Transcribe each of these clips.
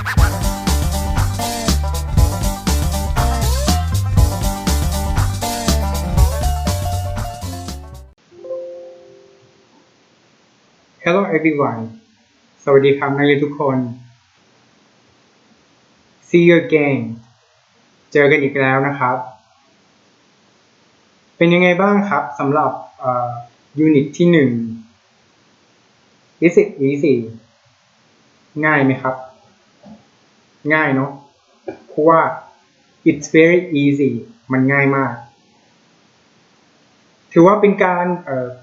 Hello everyone สวัสดีครับนักเรียนทุกคน See you again เจอกันอีกแล้วนะครับ เป็นยังไงบ้างครับสำหรับยูนิตที่หนึ่ง Is it easy ง่ายไหมครับ ง่ายเนาะเพราะว่า it's very easy มันง่ายมาก ถือว่าเป็นการ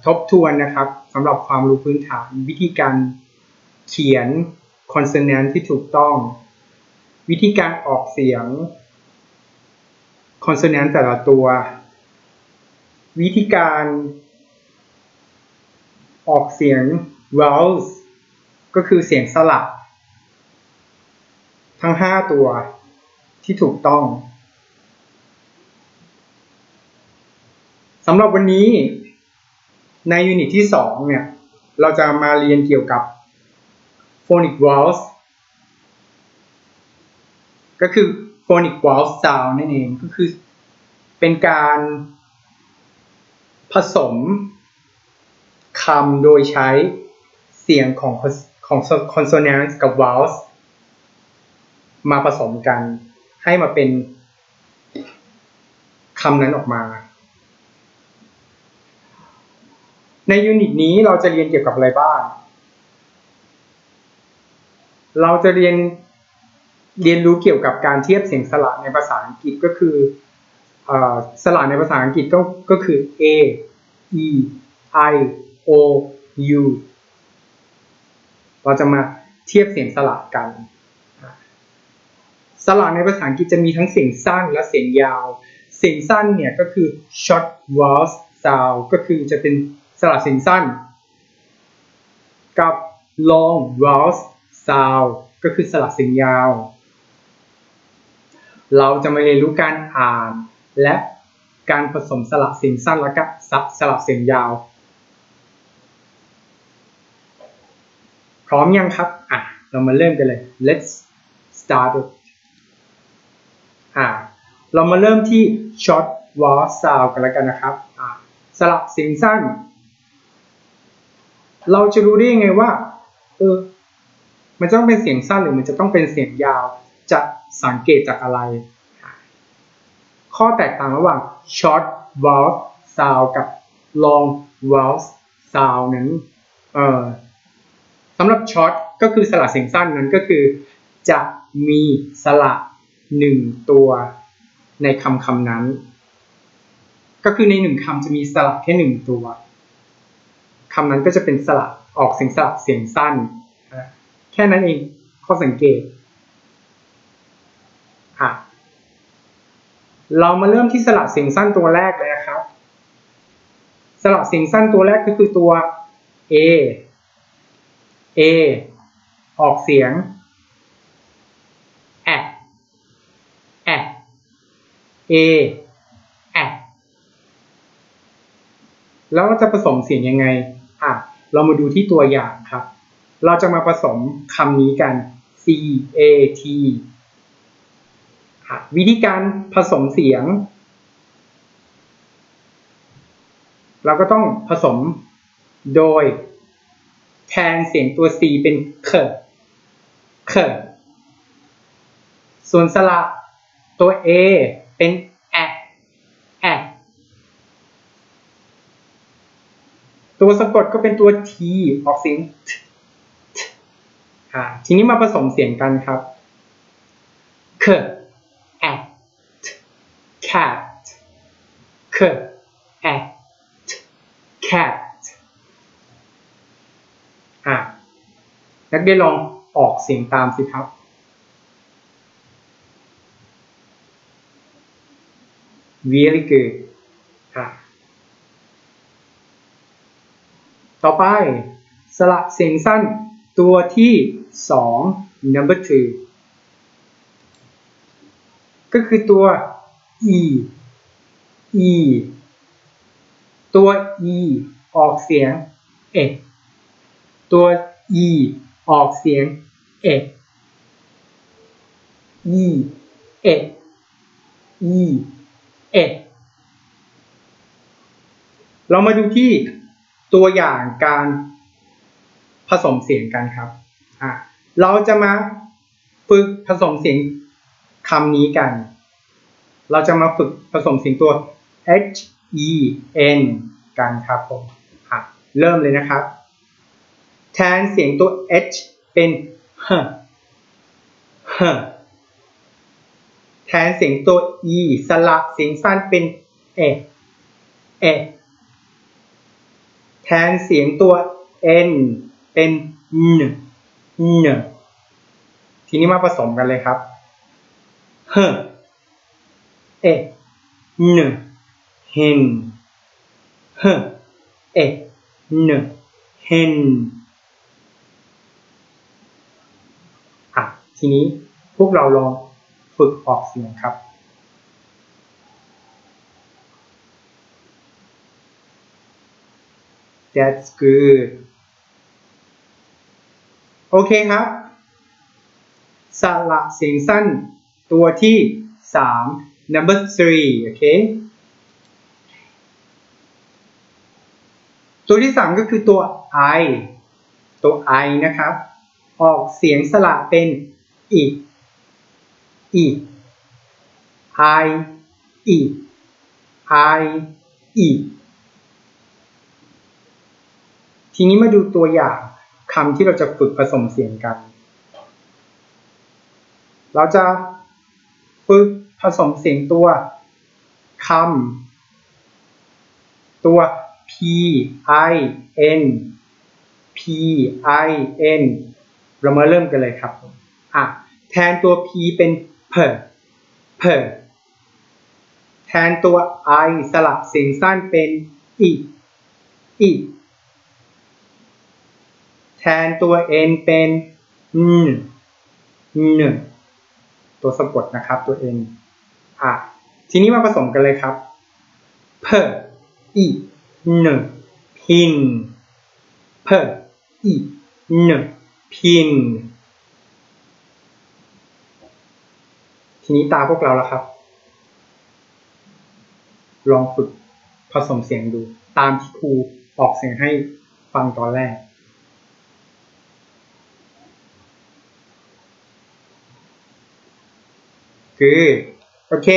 ทบทวนนะครับสำหรับความรู้พื้นฐาน วิธีการเขียน consonant ที่ถูกต้อง วิธีการออกเสียง consonant แต่ละตัว วิธีการออกเสียง vowels ก็คือเสียงสลับ ทั้ง5ตัวที่ถูกต้องสำหรับวันนี้ในยูนิตที่ 2 เนี่ย เราจะมาเรียนเกี่ยวกับ phonic vowels ก็คือ phonic vowel sound นั่นเองก็คือเป็นการผสมคำโดยใช้เสียงของของ consonants กับ vowels มาผสมกัน ให้มาเป็นคำนั้นออกมา ในยูนิตนี้เราจะเรียนเกี่ยวกับอะไรบ้าง เราจะเรียนเรียนรู้เกี่ยวกับการเทียบเสียงสระในภาษาอังกฤษก็คืออสระในภาษาอังกฤษก็ก็คือ a e i o u เราจะมาเทียบเสียงสระกัน สระในภาษาอังกฤษจะมีทั้งเสียงสั้นและเสียงยาว เสียงสั้นเนี่ยก็คือ short vowel sound ก็คือจะเป็นสระเสียงสั้น กับ long vowel sound ก็คือสระเสียงยาว เราจะมาเรียนรู้การอ่าน และการผสมสระเสียงสั้นและก็สระเสียงยาว พร้อมยังครับ อะ เรามาเริ่มกันเลย let's start it อะเรามาเริ่มที่ short vowel กันแล้วกันนะครับอะสระเสียงสั้น เราจะรู้ได้ยังไงว่าเออมันจะต้องเป็นเสียงสั้นหรือมันจะต้องเป็นเสียงยาว จะสังเกตจากอะไร ข้อแตกต่างระหว่าง short vowel sound กับ long vowel sound นั้นเออสำหรับ short ก็คือสระเสียงสั้นนั้นก็คือ จะมีสระ หนึ่งตัวในคำคำนั้น ก็คือในหนึ่งคำจะมีสระแค่หนึ่งตัวคำนั้นก็จะเป็นสระออกเสียงสระเสียงสั้น แค่นั้นเองข้อสังเกตอะเรามาเริ่มที่สระเสียงสั้นตัวแรกเลยนะครับ สระเสียงสั้นตัวแรกก็คือตัว A A ออกเสียงแอะแอะ A แอะแล้วเราจะผสมเสียงยังไงอะเรามาดูที่ตัวอย่างครับ เราจะมาผสมคำนี้กัน C A T วิธีการผสมเสียง เราก็ต้องผสมโดยแทนเสียงตัว C เป็นเคเคส่วนสระตัว A เป็นแอะแอะตัวสะกดก็เป็นตัว T ออกเสียงทีนี้มาผสมเสียงกันครับเค at cat k at cat อะนักเรียนลองออกเสียงตามสิครับ very good อะต่อไปสระเสียงสั้นตัวที่สอง number two ก็คือตัว e e ตัว e ออกเสียงเอตัว e ออกเสียงเอ e เอ e เอ็ดเรามาดูที่ตัวอย่างการผสมเสียงกันครับอะเราจะมาฝึกผสมเสียงคำนี้กัน เราจะมาฝึกผสมเสียงตัว h e n กันครับผมอะเริ่มเลยนะครับ แทนเสียงตัว h เป็น h h แทนเสียงตัว e สระเสียงสั้นเป็นเอเอแทนเสียงตัว n เป็น n n ทีนี้มาผสมกันเลยครับ h เอ n hen h เอ n hen อะทีนี้พวกเราลอง ฝึกออกเสียงครับ That's good โอเคครับ สระเสียงสั้นตัวที่ 3 number three โอเค ตัวที่ 3 ก็คือตัว i ตัว i นะครับ ออกเสียงสระเป็นอี อี i e i e ทีนี้มาดูตัวอย่างคำที่เราจะฝึกผสมเสียงกัน เราจะฝึกผสมเสียงตัวคำตัว p i n p i n เรามาเริ่มกันเลยครับอะแทนตัว p เป็น p p แทนตัว i สลับเสียงสั้นเป็น i i แทนตัว n เป็น n n ตัวสะกดนะครับตัว n อะทีนี้มาผสมกันเลยครับ p i n พิน p i n พิน ทีนี้ตาพวกเราแล้วครับ ลองฝึกผสมเสียงดู ตามที่ครูออกเสียงให้ฟังตอนแรกคือโอเค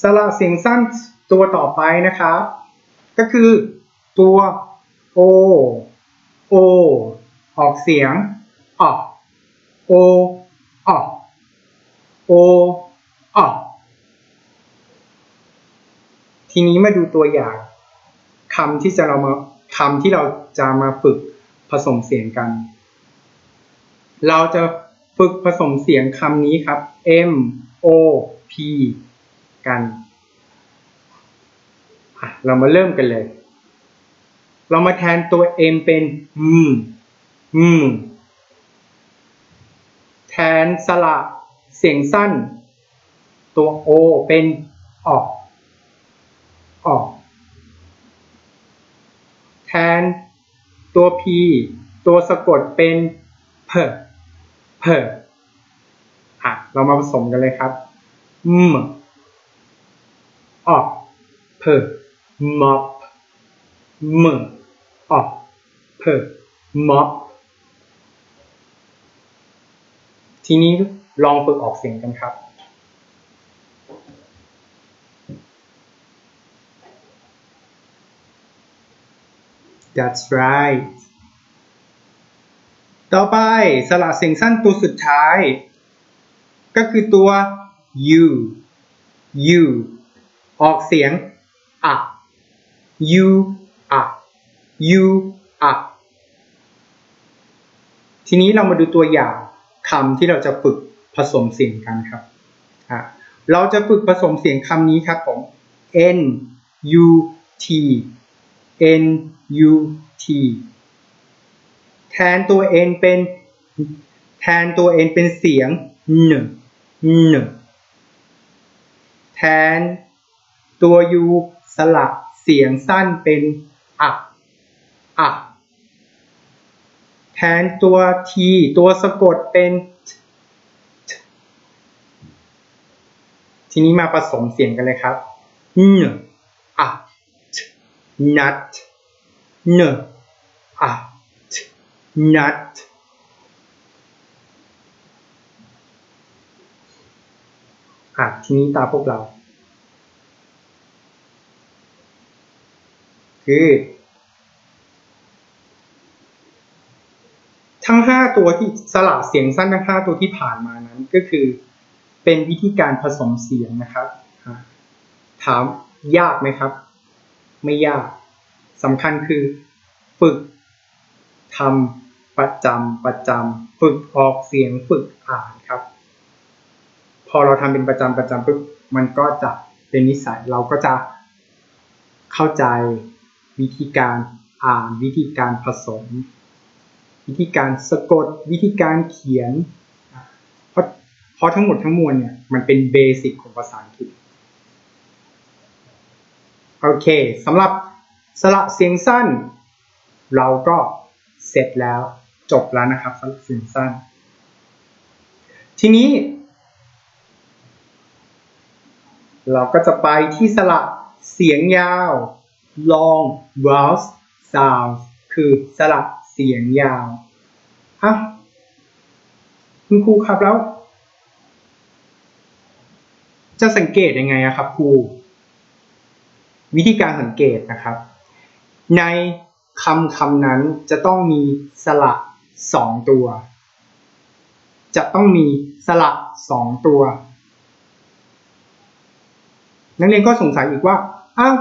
สระเสียงสั้นตัวต่อไปนะครับ ก็คือตัว o o ออกเสียงออก o อ อก o ออทีนี้มาดูตัวอย่างคำที่จะเรามาคำที่เราจะมาฝึกผสมเสียงกัน เราจะฝึกผสมเสียงคำนี้ครับ m o p กันเรามาเริ่มกันเลย เรามาแทนตัว m เป็น m m แทนสระเสียงสั้น ตัว o เป็นออก ออก แทนตัว p ตัวสะกดเป็นเพเพอะเรามาผสมกันเลยครับ m ออกเพ mop m ออกเพ mop ทีนี้ลองฝึกออกเสียงกันครับ That's right ต่อไปสระเสียงสั้นตัวสุดท้าย ก็คือตัว u u ออกเสียงอะ u อะ u อะ ทีนี้เรามาดูตัวอย่าง คำที่เราจะฝึกผสมเสียงกันครับ เราจะฝึกผสมเสียงคำนี้ครับผม n u t n u t แทนตัว n เป็นแทนตัว n เป็นเสียง n n แทนตัว u สลับเสียงสั้นเป็นอะอะ แทนตัว t ตัวสะกดเป็น ทีนี้มาผสมเสียงกันเลยครับนอะนัดเนอะนัดอะทีนี้ตาพวกเรา คือ ทั้งห้าตัวที่สลับเสียงสั้นทั้งห้าตัวที่ผ่านมานั้นก็คือเป็นวิธีการผสมเสียงนะครับถามยากไหมครับ ไม่ยากสำคัญคือฝึกทำประจำประจำฝึกออกเสียงฝึกอ่านครับ พอเราทำเป็นประจำประจำปุ๊บมันก็จะเป็นนิสัยเราก็จะเข้าใจวิธีการอ่านวิธีการผสม วิธีการสะกดวิธีการเขียนเพราะเพราะทั้งหมดทั้งมวลเนี่ยมันเป็นเบสิกของภาษาอังกฤษโอเคสำหรับสระเสียงสั้น เราก็เสร็จแล้วจบแล้วนะครับสระเสียงสั้น ทีนี้ เราก็จะไปที่สระเสียงยาว long vowel sound คือสระ เสียงยาวอะคุณครูครับแล้ว จะสังเกตยังไงครับครูวิธีการสังเกตนะครับ ในคำคำนั้นจะต้องมีสระสองตัว จะต้องมีสระสองตัว นักเรียนก็สงสัยอีกว่าอ้าว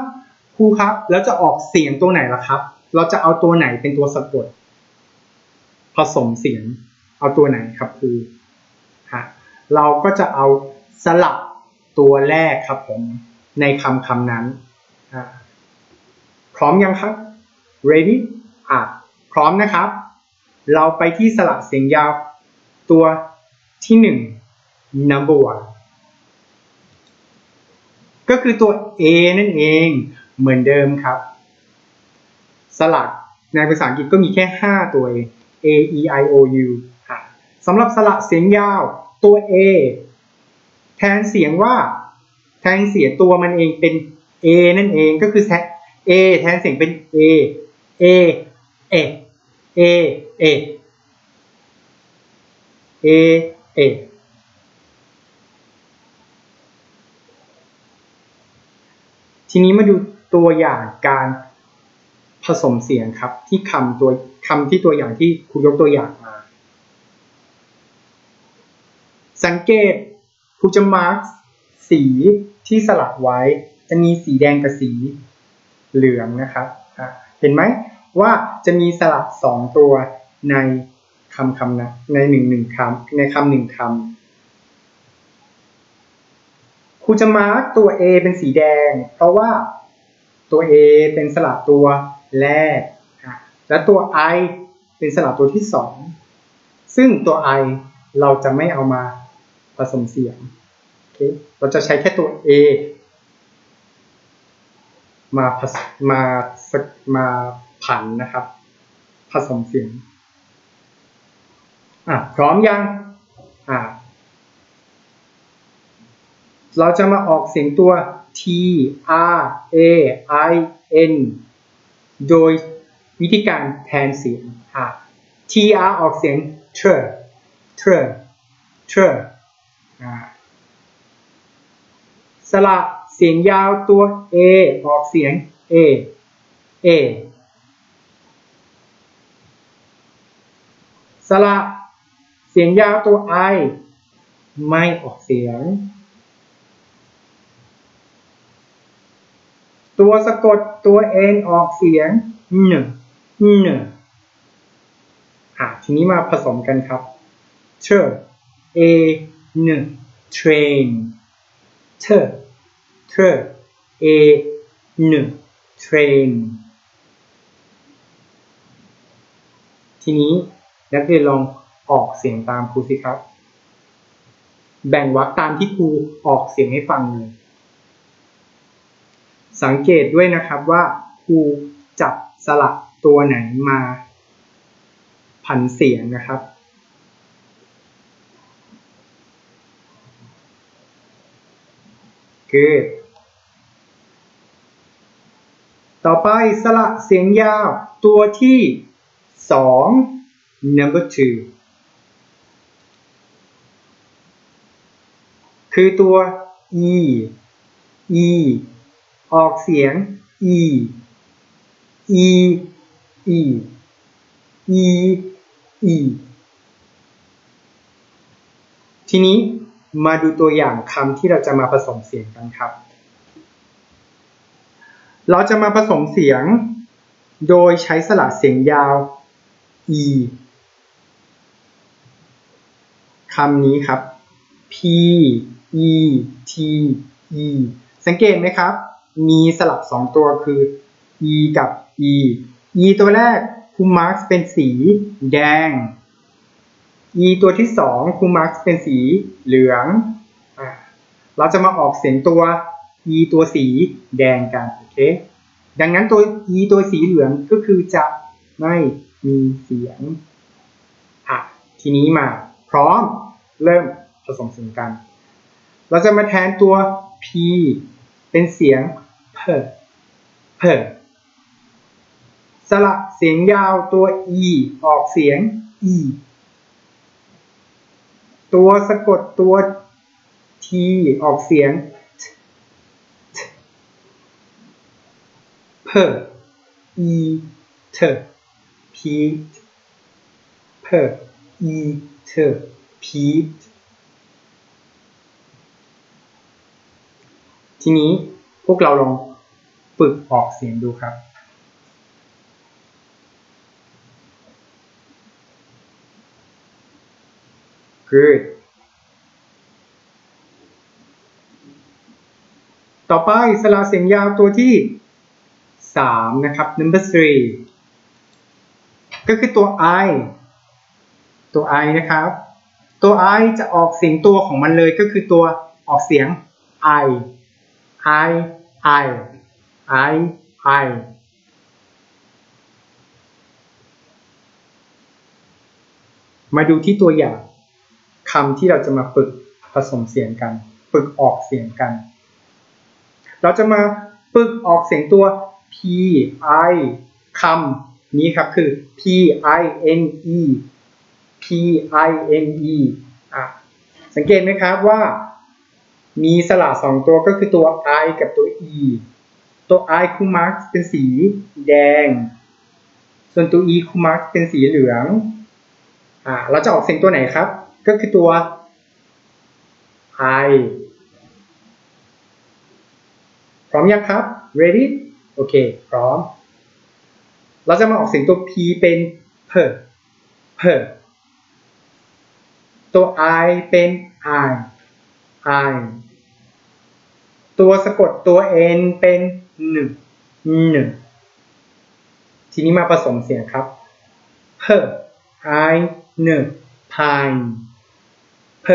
ครูครับ แล้วจะออกเสียงตัวไหนล่ะครับ เราจะเอาตัวไหนเป็นตัวสะกด ผสมเสียง เอาตัวไหนครับครูฮะเราก็จะเอาสลับตัวแรกครับผมในคำคำนั้น พร้อมยังครับ ready อะพร้อมนะครับ เราไปที่สระเสียงยาวตัวที่หนึ่ง number one ก็คือตัว A นั่นเองเหมือนเดิมครับ สลักในภาษาอังกฤษก็มีแค่ 5 ตัวเอง A E I O U สำหรับสระเสียงยาวตัว A แทนเสียงว่า แทนเสียงตัวมันเองเป็น A นั่นเองก็คือแทน A แทนเสียงเป็น A A A A A A A ทีนี้มาดูตัวอย่างการผสมเสียงครับที่คำตัว คำที่ตัวอย่างที่ครูยกตัวอย่างมา สังเกตครูจะมาร์กสีที่สลักไว้ จะมีสีแดงกับสีเหลืองนะครับเห็นไหมว่าจะมีสลักสองตัวในคำคำนะในหนึ่งหนึ่งคำในคำหนึ่งคำครูจะมาร์กตัว A เป็นสีแดง เพราะว่าตัว A เป็นสลักตัวแรก และตัว I เป็นสลักตัวที่สองซึ่งตัว I เราจะไม่เอามาผสมเสียง okay? เราจะใช้แค่ตัว A มาผสมามาผันนะครับ ผสมเสียงอะพร้อมยังอะเราจะมาออกเสียงตัว T R A I N โดย วิธีการแทนเสียงอะ T R ออกเสียง tr tr tr สระเสียงยาวตัว A ออกเสียง A A สระเสียงยาวตัว I ไม่ออกเสียง ตัวสะกดตัว N ออกเสียงเน เนอะทีนี้มาผสมกันครับเช A เน train เธอเธอ A หนึ่ง train ทีนี้นักเรียนลองออกเสียงตามครูสิครับ แบ่งวรรคตามที่ครูออกเสียงให้ฟังเลย สังเกตด้วยนะครับว่าครูจับ สลักตัวไหนมาผันเสียงนะครับ good ต่อไปสระเสียงยาวตัวที่สอง number two คือตัว e e ออกเสียง e e e e e ทีนี้มาดูตัวอย่างคำที่เราจะมาผสมเสียงกันครับ เราจะมาผสมเสียงโดยใช้สระเสียงยาว e คำนี้ครับ p e t e สังเกตไหมครับ มีสลับสองตัวคือ e กับ e e ตัวแรกครูมาร์คเป็นสีแดง e ตัวที่สองครูมาร์คเป็นสีเหลืองอเราจะมาออกเสียงตัว e ตัวสีแดงกันโอเคดังนั้นตัว e ตัวสีเหลืองก็คือจะไม่มีเสียงอะทีนี้มาพร้อมเริ่มผสมเสียงกัน เราจะมาแทนตัว p เป็นเสียงเพอเพอ สระเสียงยาวตัว e ออกเสียง e ตัวสะกดตัว t ออกเสียง t เพอ e เธอ p เพ e เธอ p ทีนี้พวกเราลองฝึกออกเสียงดูครับ good ต่อไปสระเสียงยาวตัวที่ 3 นะครับ number three ก็คือตัว i ตัว i นะครับ ตัว i จะออกเสียงตัวของมันเลยก็คือตัวออกเสียง i i i i i มาดูที่ตัวอย่าง คำที่เราจะมาฝึกผสมเสียงกัน ฝึกออกเสียงกัน เราจะมาฝึกออกเสียงตัว p i คำนี้ครับคือ p i n e p i n e อะสังเกตไหมครับว่า มีสระสองตัวก็คือตัว i กับตัว e ตัว i คูมาร์กเป็นสีแดง ส่วนตัว e คูมาร์กเป็นสีเหลือง อ่า เราจะออกเสียงตัวไหนครับ ก็คือตัว i พร้อมยังครับ ready โอเค พร้อม เราจะมาออกเสียงตัว p เป็น per per ตัว i เป็น i i ตัวสะกดตัว n เป็นหนึ่งหนึ่งทีนี้มาผสมเสียงครับ per i หนึ่ง pine p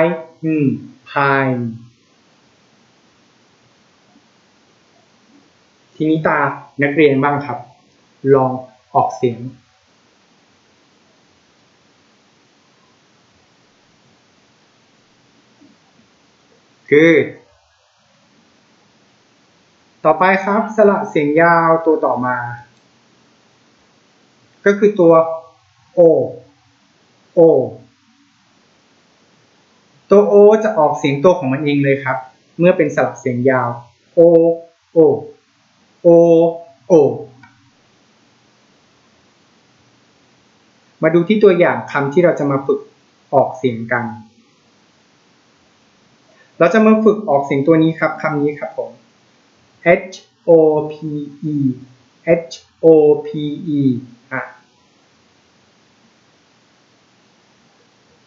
i หนึ่ง pine ทีนี้ตานักเรียนบ้างครับ ลองออกเสียง good ต่อไปครับสระเสียงยาวตัวต่อมา ก็คือตัว o o ตัว o จะออกเสียงตัวของมันเองเลยครับ เมื่อเป็นสระเสียงยาว o o o o มาดูที่ตัวอย่างคำที่เราจะมาฝึกออกเสียงกัน เราจะมาฝึกออกเสียงตัวนี้ครับคำนี้ครับผม h o p e h o p e อะ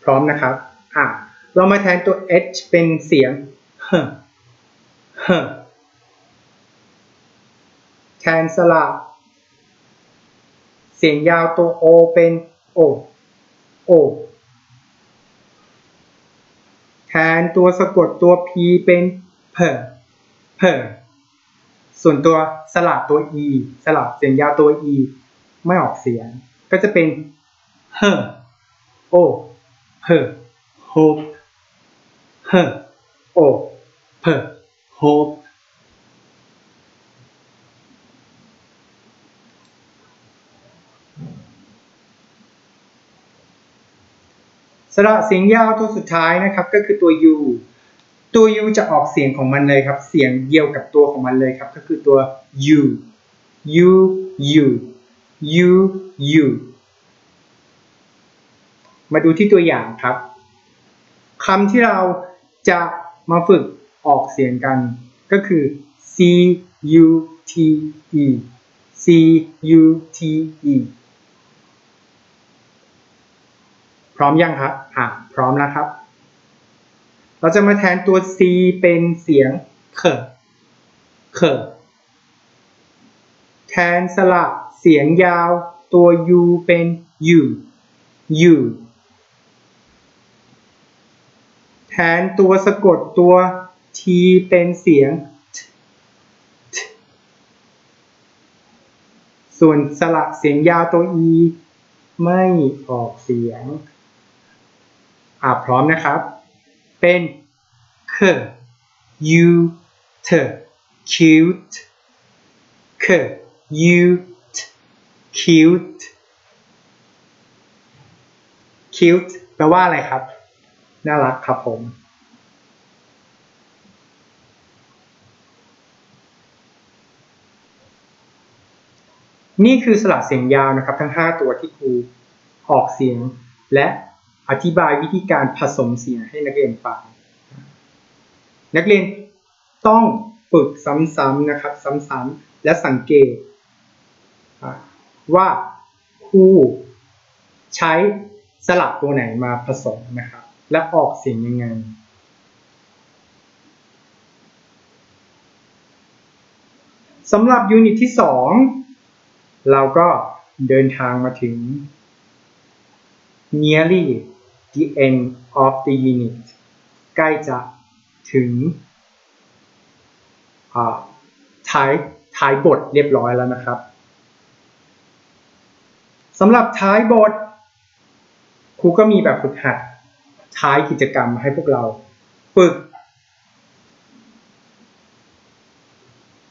พร้อมนะครับ อะ เรามาแทนตัว h เป็นเสียง h h แทนสระเสียงยาวตัว o เป็น o o แทนตัวสะกดตัว p เป็น p p ส่วนตัวสระตัว e สระเสียงยาวตัว e ไม่ออกเสียง ก็จะเป็น h o h hope h o p hope สระเสียงยาวตัวสุดท้ายนะครับก็คือตัว u ตัว u จะออกเสียงของมันเลยครับ เสียงเดียวกับตัวของมันเลยครับ ก็คือตัว u u u u u มาดูที่ตัวอย่างครับคำที่เรา จะมาฝึกออกเสียงกันก็คือ c u t e c u t e พร้อมยังครับอะพร้อมแล้วครับ เราจะมาแทนตัว c เป็นเสียงเคเคแทนสระเสียงยาวตัว u เป็น u u แท นตัวสะกดตัว t เป็นเสียง ส่วนสระเสียงยาวตัว e ไม่ออกเสียง อ่าพร้อมนะครับ เป็น k u t cute k u t cute cute แปลว่าอะไรครับ น่ารักครับผม นี่คือสระเสียงยาวนะครับ ทั้ง 5 ตัวที่ครูออกเสียง และอธิบายวิธีการผสมเสียงให้นักเรียนฟัง นักเรียนต้องฝึกซ้ำๆนะครับ ซ้ำๆและสังเกตว่าครูใช้สระตัวไหนมาผสมนะครับ และออกเสียงยังไง สำหรับยูนิตที่ 2 เราก็เดินทางมาถึง nearly the end of the unit ใกล้จะถึงท้ายท้ายบทเรียบร้อยแล้วนะครับสำหรับท้ายบทครูก็มีแบบฝึกหัด ท้ายกิจกรรมให้พวกเราฝึก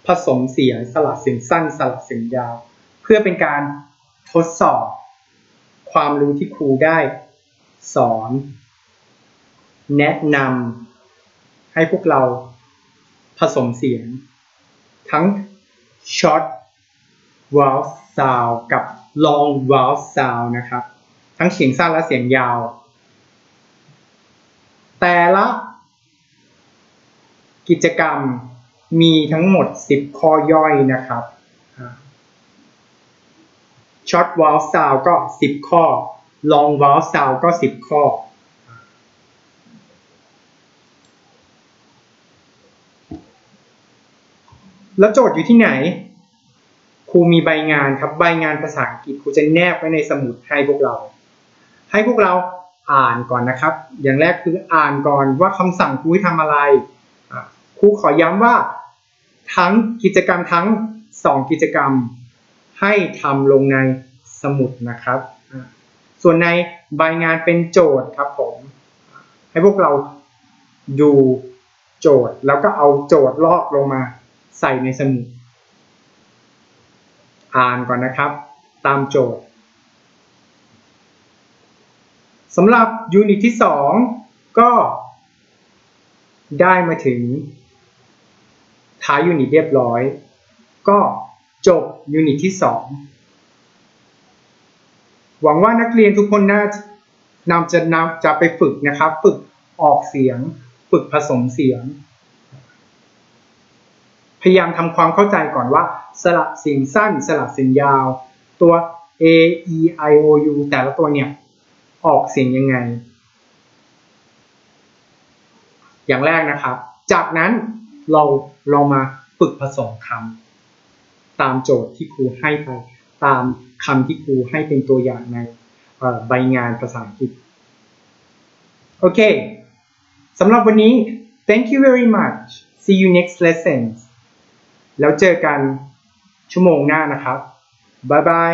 ผสมเสียงสลับเสียงสั้นสลับเสียงยาว เพื่อเป็นการทดสอบ ความรู้ที่ครูได้ สอน แนะนำให้พวกเราผสมเสียง ทั้ง short vowel sound กับ long vowel sound นะครับ ทั้งเสียงสั้นและเสียงยาว แต่ละ กิจกรรมมีทั้งหมด 10 ข้อย่อยนะครับ short vowel sound ก็ 10 ข้อ long vowel sound ก็ 10 ข้อ แล้วโจทย์อยู่ที่ไหน ครูมีใบงานครับ ใบงานภาษาอังกฤษครูจะแนบไว้ในสมุดให้พวกเรา ให้พวกเรา อ่านก่อนนะครับ อย่างแรกคืออ่านก่อนว่าคำสั่งครูให้ทำอะไรครูขอย้ำว่าทั้งกิจกรรมทั้ง 2 กิจกรรมให้ทำลงในสมุดนะครับ ส่วนในใบงานเป็นโจทย์ครับผม ให้พวกเราดูโจทย์แล้วก็เอาโจทย์ลอกลงมาใส่ในสมุด อ่านก่อนนะครับ ตามโจทย์ สำหรับยูนิตที่ 2 ก็ได้มาถึงท้ายยูนิตเรียบร้อย ก็จบยูนิตที่ 2 หวังว่านักเรียนทุกคนน่านำจะนำจะไปฝึกนะครับ ฝึกออกเสียง ฝึกผสมเสียง พยายามทำความเข้าใจก่อนว่า สระเสียงสั้น สระเสียงยาว ตัว a e i o u แต่ละตัวเนี่ย ออกเสียงยังไง อย่างแรกนะครับ จากนั้นเราเรามาฝึกผสมคำตามโจทย์ที่ครูให้ไปตามคำที่ครูให้เป็นตัวอย่างในใบงานภาษาอังกฤษโอเคสำหรับวันนี้ thank you very much see you next lesson แล้วเจอกันชั่วโมงหน้านะครับ บ๊ายบาย